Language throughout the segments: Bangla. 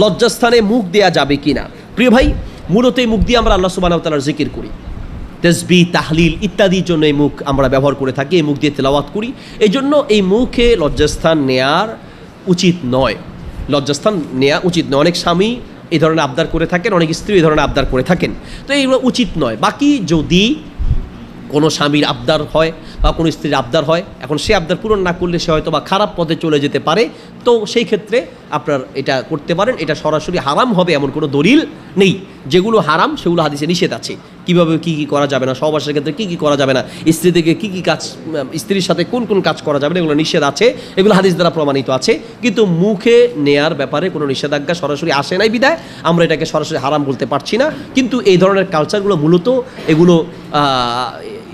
লজ্জাস্থানে মুখ দেয়া যাবে কি না প্রিয় ভাই, মূলত এই মুখ দিয়ে আমরা আল্লাহ সুবাহ তালার জিকির করি। তসবি তাহলিল ইত্যাদির জন্য এই মুখ আমরা ব্যবহার করে থাকি, এই মুখ দিয়ে তেলাওয়াত করি। এই জন্য এই মুখে লজ্জাস্থান নেয়ার উচিত নয়। লজ্জাস্থান নেওয়া উচিত নয়। অনেক স্বামী এই ধরনের আবদার করে থাকেন, অনেক স্ত্রী এই ধরনের আবদার করে থাকেন। তো এইগুলো উচিত নয়। বাকি যদি কোনো স্বামীর আবদার হয় বা কোনো স্ত্রীর আবদার হয়, এখন সে আবদার পূরণ না করলে সে হয়তো বা খারাপ পথে চলে যেতে পারে। তো সেই ক্ষেত্রে আপনার এটা করতে পারেন। এটা সরাসরি হারাম হবে এমন কোনো দলিল নেই। যেগুলো হারাম, সেগুলো হাদিসে নিষেধ আছে। কীভাবে কি কি করা যাবে না, সহবাসের ক্ষেত্রে কি কি করা যাবে না স্ত্রী থেকে কি কি কাজ স্ত্রীর সাথে কোন কোন কাজ করা যাবে না, এগুলো নিষেধ আছে। এগুলো হাদিস দ্বারা প্রমাণিত আছে। কিন্তু মুখে নেয়ার ব্যাপারে কোনো নিষেধাজ্ঞা সরাসরি আসে নাই বিদায়। আমরা এটাকে সরাসরি হারাম বলতে পারছি না। কিন্তু এই ধরনের কালচারগুলো মূলত এগুলো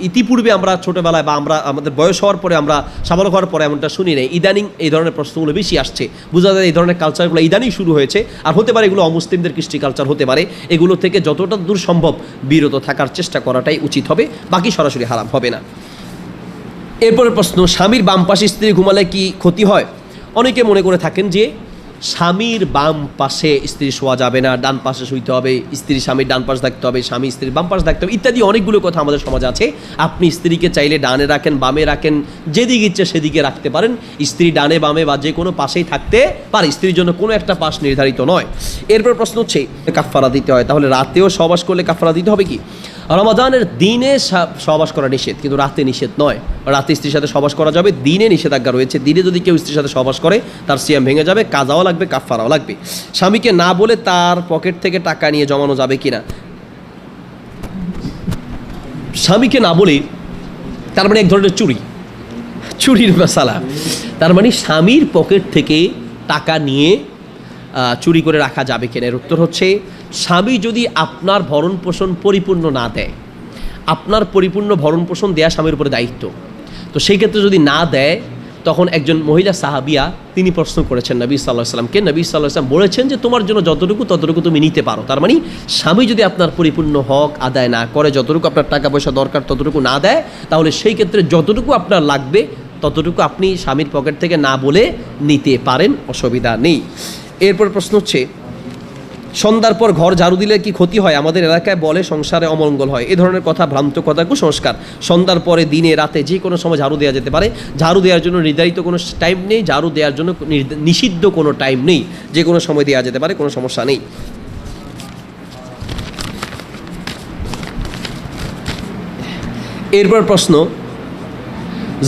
ইতিপূর্বে আমরা ছোটোবেলায় বা আমরা, আমাদের বয়স হওয়ার পরে আমরা সাবালক হওয়ার পরে এমনটা শুনি নাই। ইদানিং এই ধরনের প্রশ্নগুলো বেশি আসছে। বোঝা যায় এই ধরনের কালচারগুলো ইদানিং শুরু হয়েছে। আর হতে পারে এগুলো অমুসলিমদের কৃষ্টি কালচার হতে পারে। এগুলো থেকে যতটা দূর সম্ভব বিরত থাকার চেষ্টা করাটাই উচিত হবে। বাকি সরাসরি হারাম হবে না। এরপরের প্রশ্ন, স্বামীর বাম পাশে স্ত্রী ঘুমালে কি ক্ষতি হয়? অনেকে মনে করে থাকেন যে স্বামীর বাম পাশে স্ত্রী শোয়া যাবে না, ডান পাশে শুইতে হবে, স্ত্রী স্বামীর ডান পাশ থাকতে হবে, স্বামী স্ত্রীর বাম পাশ থাকতে হবে, ইত্যাদি অনেকগুলো কথা আমাদের সমাজে আছে। আপনি স্ত্রীকে চাইলে ডানে রাখেন, বামে রাখেন, যেদিকে ইচ্ছে সেদিকে রাখতে পারেন। স্ত্রী ডানে বামে বা যে কোনো পাশেই থাকতে পারে, স্ত্রীর জন্য কোনো একটা পাশ নির্ধারিত নয়। এরপর প্রশ্ন হচ্ছে কাফারা দিতে হয়, তাহলে রাতেও সবাস করলে কাফারা দিতে হবে কি? রমাদানের দিনে সা- সহবাস করা নিষেধ, কিন্তু রাতে নিষেধ নয়। রাতে স্ত্রীর সাথে সহবাস করা যাবে, দিনে নিষেধাজ্ঞা রয়েছে। দিনে যদি কেউ স্ত্রীর সাথে সহবাস করে, তার সিয়াম ভেঙে যাবে, কাজাও লাগবে কাফারাও লাগবে। স্বামীকে না বলে তার পকেট থেকে টাকা নিয়ে জমানো যাবে কি না স্বামীকে না বলে, তার মানে এক ধরনের চুরি। চুরির মশালা। তার মানে স্বামীর পকেট থেকে টাকা নিয়ে চুরি করে রাখা যাবে কিনা এর উত্তর হচ্ছে, স্বামী যদি আপনার ভরণ পোষণ পরিপূর্ণ না দেয়, আপনার পরিপূর্ণ ভরণ পোষণ দেয়া স্বামীর উপরে দায়িত্ব। তো সেই ক্ষেত্রে যদি না দেয়, তখন একজন মহিলা সাহাবিয়া তিনি প্রশ্ন করেছেন নবী সাল্লাহ সাল্লামকে। নবী সাল্লাহ সাল্লাম বলেছেন যে, তোমার জন্য যতটুকু, ততটুকু তুমি নিতে পারো। তার মানে স্বামী যদি আপনার পরিপূর্ণ হক আদায় না করে, যতটুকু আপনার টাকা পয়সা দরকার, ততটুকু না দেয়, তাহলে সেই ক্ষেত্রে যতটুকু আপনার লাগবে, ততটুকু আপনি স্বামীর পকেট থেকে না বলে নিতে পারেন, অসুবিধা নেই। এরপর প্রশ্ন হচ্ছে, সন্ধ্যার পর ঘর ঝাড়ু দিলে কি ক্ষতি হয়? আমাদের এলাকায় বলে সংসারে অমঙ্গল হয়। এ ধরনের কথা ভ্রান্ত কথা কুসংস্কার। সন্ধ্যার পরে দিনে রাতে যে কোনো সময় ঝাড়ু দেওয়া যেতে পারে। ঝাড়ু দেওয়ার জন্য নির্ধারিত কোনো টাইম নেই। ঝাড়ু দেওয়ার জন্য নিষিদ্ধ কোনো টাইম নেই। যে কোনো সময় দেওয়া যেতে পারে, কোনো সমস্যা নেই। এরপর প্রশ্ন,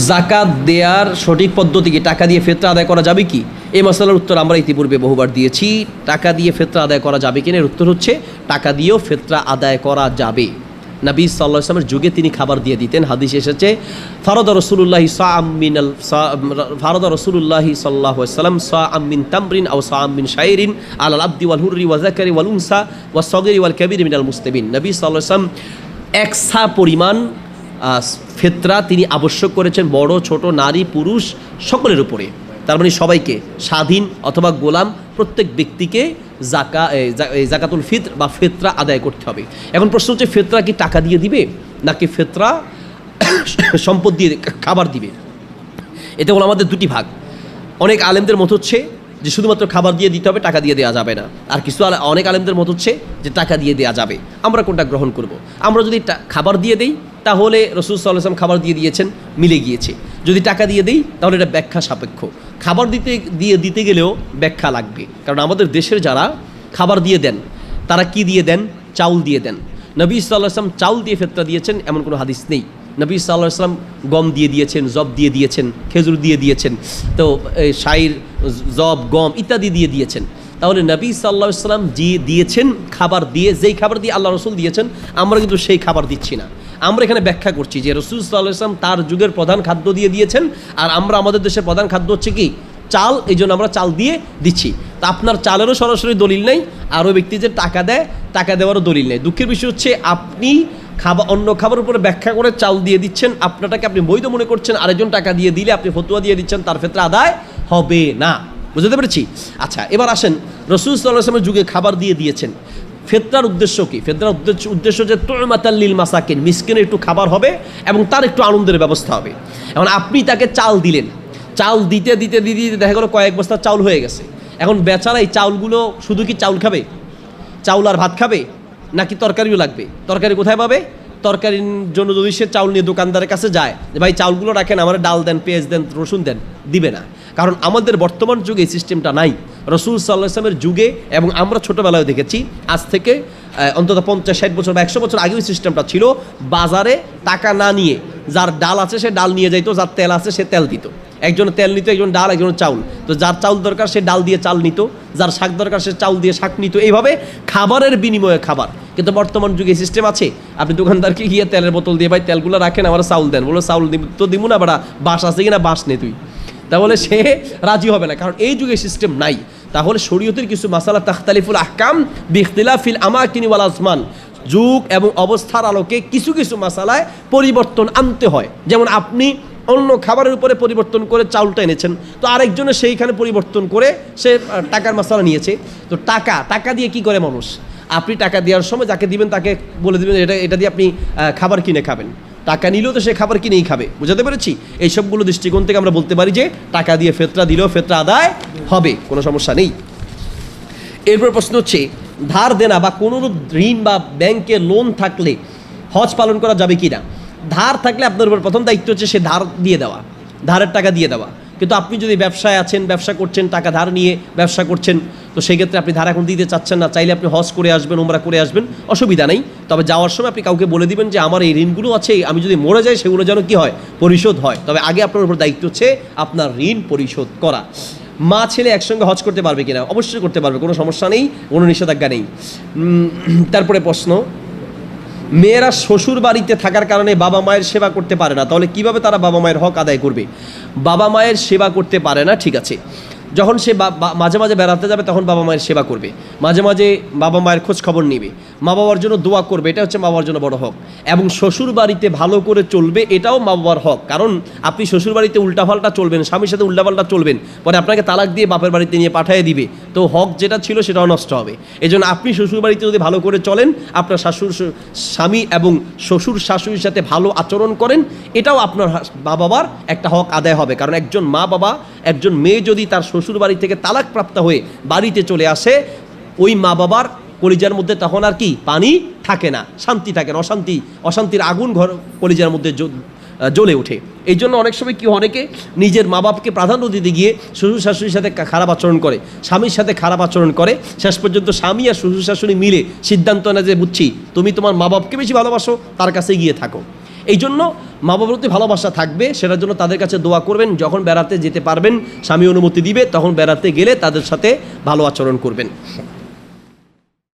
জাকাত দেয়ার সঠিক পদ্ধতি কি? টাকা দিয়ে ফেতরা আদায় করা যাবে কি? এই মশলার উত্তর আমরা ইতিপূর্বে বহুবার দিয়েছি। টাকা দিয়ে ফেতরা আদায় করা যাবে কিনা? এর উত্তর হচ্ছে, টাকা দিয়েও ফেতরা আদায় করা যাবে। নবী সাল্লাহ ইসলামের যুগে তিনি খাবার দিয়ে দিতেন। হাদিস এসেছে, ফারদ রসুল্লাহি সা আমিনাল ফারদ রসুল্লাহি সাল্লাহ সাল্লাম সা আমিন তামরিন আও সা আমিন শাইরিন আল আব্দি ওয়াল হুরি ওয়া জাকারি ওয়াল উনসা ওয়া সগিরি ওয়াল কাবির মিনাল মুস্তাবিন নবী সাল্লাহ ইসলাম এক সা পরিমাণ ফেতরা তিনি আবশ্যক করেছেন। বড়, ছোট, নারী, পুরুষ সকলের উপরে। তার মানে সবাইকে, স্বাধীন অথবা গোলাম প্রত্যেক ব্যক্তিকে জাকা জাকাতুল ফিত্র বা ফেতরা আদায় করতে হবে। এখন প্রশ্ন হচ্ছে, ফেতরা কি টাকা দিয়ে দিবে, নাকি ফেতরা সম্পদ দিয়ে খাবার দিবে? এতে হলো আমাদের দুটি ভাগ। অনেক আলেমদের মত হচ্ছে যে শুধুমাত্র খাবার দিয়ে দিতে হবে, টাকা দিয়ে দেওয়া যাবে না। আর কিছু অনেক আলেমদের মত হচ্ছে যে টাকা দিয়ে দেওয়া যাবে। আমরা কোনটা গ্রহণ করব। আমরা যদি খাবার দিয়ে দেই, তাহলে রসুল সাল্লাম খাবার দিয়ে দিয়েছেন, মিলে গিয়েছে। যদি টাকা দিয়ে দিই, তাহলে এটা ব্যাখ্যা সাপেক্ষ। খাবার দিতে, দিয়ে দিতে গেলেও ব্যাখ্যা লাগবে। কারণ আমাদের দেশের যারা খাবার দিয়ে দেন, তারা কি দিয়ে দেন? চাউল দিয়ে দেন। নবী সাল্লাম চাউল দিয়ে ফেতরা দিয়েছেন, এমন কোনো হাদিস নেই। নবী সাল্লাহ গম দিয়ে দিয়েছেন, জব দিয়ে দিয়েছেন, খেজুর দিয়ে দিয়েছেন, তো শাইর, জব, গম ইত্যাদি দিয়ে দিয়েছেন। তাহলে নবী সাল্লাহ ইসলাম যে দিয়েছেন খাবার দিয়ে, যেই খাবার দিয়ে আল্লাহ রসুল দিয়েছেন, আমরা কিন্তু সেই খাবার দিচ্ছি না। আমরা এখানে ব্যাখ্যা করছি যে রসুল সাল্লাহ ইসলাম তার যুগের প্রধান খাদ্য দিয়ে দিয়েছেন, আর আমরা আমাদের দেশের প্রধান খাদ্য হচ্ছে কি? চাল এই জন্য আমরা চাল দিয়ে দিচ্ছি। তা আপনার চালেরও সরাসরি দলিল নেই, আরও ব্যক্তি যে টাকা দেয়, টাকা দেওয়ারও দলিল নেই। দুঃখের বিষয় হচ্ছে আপনি খাবার অন্য খাবার উপরে ব্যাখ্যা করে চাল দিয়ে দিচ্ছেন, আপনাটাকে আপনি বৈধ মনে করছেন, আরেকজন টাকা দিয়ে দিলে আপনি ফতুয়া দিয়ে দিচ্ছেন, তার ক্ষেত্রে আদায় হবে না। বুঝতে পেরেছি? আচ্ছা এবার আসেন, রসুল সাল্লাহামের যুগে খাবার দিয়ে দিয়েছেন। ফেতরার উদ্দেশ্য কি? ফেতরার উদ্দেশ্য উদ্দেশ্য যে তোমাতাল্লিল মাসাকিন, মিসকিনের একটু খাবার হবে এবং তার একটু আনন্দের ব্যবস্থা হবে। এখন আপনি তাকে চাল দিলেন। চাল দিতে দিতে দিতে দিতে দেখা গেলো কয়েক বস্তা চাউল হয়ে গেছে। এখন বেচারা এই চাউলগুলো শুধু কি চাউল খাবে? চাউল আর ভাত খাবে? নাকি তরকারিও লাগবে? তরকারি কোথায় পাবে? তরকারির জন্য যদি সে চাউল নিয়ে দোকানদারের কাছে যায়, যে ভাই চাউলগুলো রাখেন, আমার ডাল দেন, পেঁয়াজ দেন, রসুন দেন, দিবে না। কারণ আমাদের বর্তমান যুগে এই সিস্টেমটা নাই। রসুল সাল্লাহ ইসলামের যুগে এবং আমরা ছোটোবেলায় দেখেছি, আজ থেকে অন্তত পঞ্চাশ, ষাট বছর বা একশো বছর আগে সিস্টেমটা ছিল, বাজারে টাকা না নিয়ে যার ডাল আছে সে ডাল নিয়ে যাইতো, যার তেল আছে সে তেল দিত। একজন তেল নিত, একজন ডাল, একজন চাউল। তো যার চাউল দরকার সে ডাল দিয়ে চাল নিত, যার শাক দরকার সে চাউল দিয়ে শাক নিত। এইভাবে খাবারের বিনিময়ে খাবার। কিন্তু বর্তমান যুগে সিস্টেম আছে। আপনি দোকানদারকে গিয়ে তেলের বোতল দিয়ে, ভাই, তেলগুলো রাখেন, আমার চাউল দেন। বলো, চাউল তো দিব না বাড়া বাস আছে কিনা বাস নে তুই। তাহলে সে রাজি হবে না, কারণ এই যুগে সিস্টেম নাই। তাহলে শরীয়তের কিছু মাসালা তাখতালিফুল আহকাম বিখতিলাফিল আমাকিনি ওয়াল আসমান যুগ এবং অবস্থার আলোকে কিছু কিছু মাসালায় পরিবর্তন আনতে হয়। যেমন আপনি অন্য খাবারের উপরে পরিবর্তন করে চাউলটা এনেছেন। তো আরেকজনে সেইখানে পরিবর্তন করে সে টাকার মশালা নিয়েছে। তো টাকা টাকা দিয়ে কি করে মানুষ? আপনি টাকা দেওয়ার সময় যাকে দিবেন তাকে বলে দিবেন, এটা এটা দিয়ে আপনি খাবার কিনে খাবেন। টাকা নিলেও তো সে খাবার কিনেই খাবে। বুঝাতে পেরেছি? এই সবগুলো দৃষ্টিকোণ থেকে আমরা বলতে পারি যে, টাকা দিয়ে ফেতরা দিলেও ফেতরা আদায় হবে, কোনো সমস্যা নেই। এরপর প্রশ্ন হচ্ছে, ধার দেনা বা কোনোরূপ ঋণ বা ব্যাংকে লোন থাকলে হজ পালন করা যাবে কি না ধার থাকলে আপনার উপর প্রথম দায়িত্ব হচ্ছে সে ধার দিয়ে দেওয়া, ধারের টাকা দিয়ে দেওয়া। কিন্তু আপনি যদি ব্যবসায় আছেন, ব্যবসা করছেন, টাকা ধার নিয়ে ব্যবসা করছেন তো সেই ক্ষেত্রে আপনি ধারা এখন দিতে চাচ্ছেন না, চাইলে আপনি হজ করে আসবেন ওমরা করে আসবেন, অসুবিধা নেই। তবে যাওয়ার সময় আপনি কাউকে বলে দিবেন যে, আমার এই ঋণগুলো আছে, আমি যদি মরে যাই, সেগুলো যেন কি হয়? পরিশোধ হয়। তবে আগে আপনার উপর দায়িত্ব হচ্ছে আপনার ঋণ পরিশোধ করা। মা ছেলে একসঙ্গে হজ করতে পারবে কিনা? অবশ্যই করতে পারবে, কোনো সমস্যা নেই, কোনো নিষেধাজ্ঞা নেই। তারপরে প্রশ্ন, মেয়েরা শ্বশুর বাড়িতে থাকার কারণে বাবা মায়ের সেবা করতে পারে না, তাহলে কীভাবে তারা বাবা মায়ের হক আদায় করবে? বাবা মায়ের সেবা করতে পারে না, ঠিক আছে। যখন সে মাঝে মাঝে বেড়াতে যাবে, তখন বাবা মায়ের সেবা করবে। মাঝে মাঝে বাবা মায়ের খোঁজ খবর নেবে। মা বাবার জন্য দোয়া করবে, এটা হচ্ছে মা বাবার জন্য বড় হক। এবং শ্বশুর বাড়িতে ভালো করে চলবে, এটাও মা বাবার হক। কারণ আপনি শ্বশুর বাড়িতে উল্টাপাল্টা চলবেন, স্বামীর সাথে উল্টাপাল্টা চলবেন, পরে আপনাকে তালাক দিয়ে বাপের বাড়িতে নিয়ে পাঠিয়ে দিবে। তো হক যেটা ছিল, সেটাও নষ্ট হবে। এই জন্য আপনি শ্বশুর বাড়িতে যদি ভালো করে চলেন, আপনার শাশুর স্বামী এবং শ্বশুর শাশুড়ির সাথে ভালো আচরণ করেন, এটাও আপনার মা বাবার একটা হক আদায় হবে। কারণ একজন মা বাবা একজন মেয়ে যদি তার শ্বশুর বাড়ি থেকে তালাক প্রাপ্ত হয়ে বাড়িতে চলে আসে, ওই মা বাবার কলিজার মধ্যে তখন আর কি পানি থাকে না, শান্তি থাকে না, অশান্তি, অশান্তির আগুন ঘর কলিজার মধ্যে জ্বলে ওঠে। এই জন্য অনেক সময় কি অনেকে নিজের মা বাপকে প্রাধান্য দিতে গিয়ে শ্বশুর শাশুড়ির সাথে খারাপ আচরণ করে, স্বামীর সাথে খারাপ আচরণ করে, শেষ পর্যন্ত স্বামী আর শ্বশুর শাশুড়ি মিলে সিদ্ধান্ত নেয় যে, বুঝছি, তুমি তোমার মা বাপকে বেশি ভালোবাসো, তার কাছে গিয়ে থাকো। এই জন্য মা বাবার প্রতি ভালোবাসা থাকবে, সেটার জন্য তাদের কাছে দোয়া করবেন, যখন বেড়াতে যেতে পারবেন, স্বামী অনুমতি দিবে, তখন বেড়াতে গেলে তাদের সাথে ভালো আচরণ করবেন।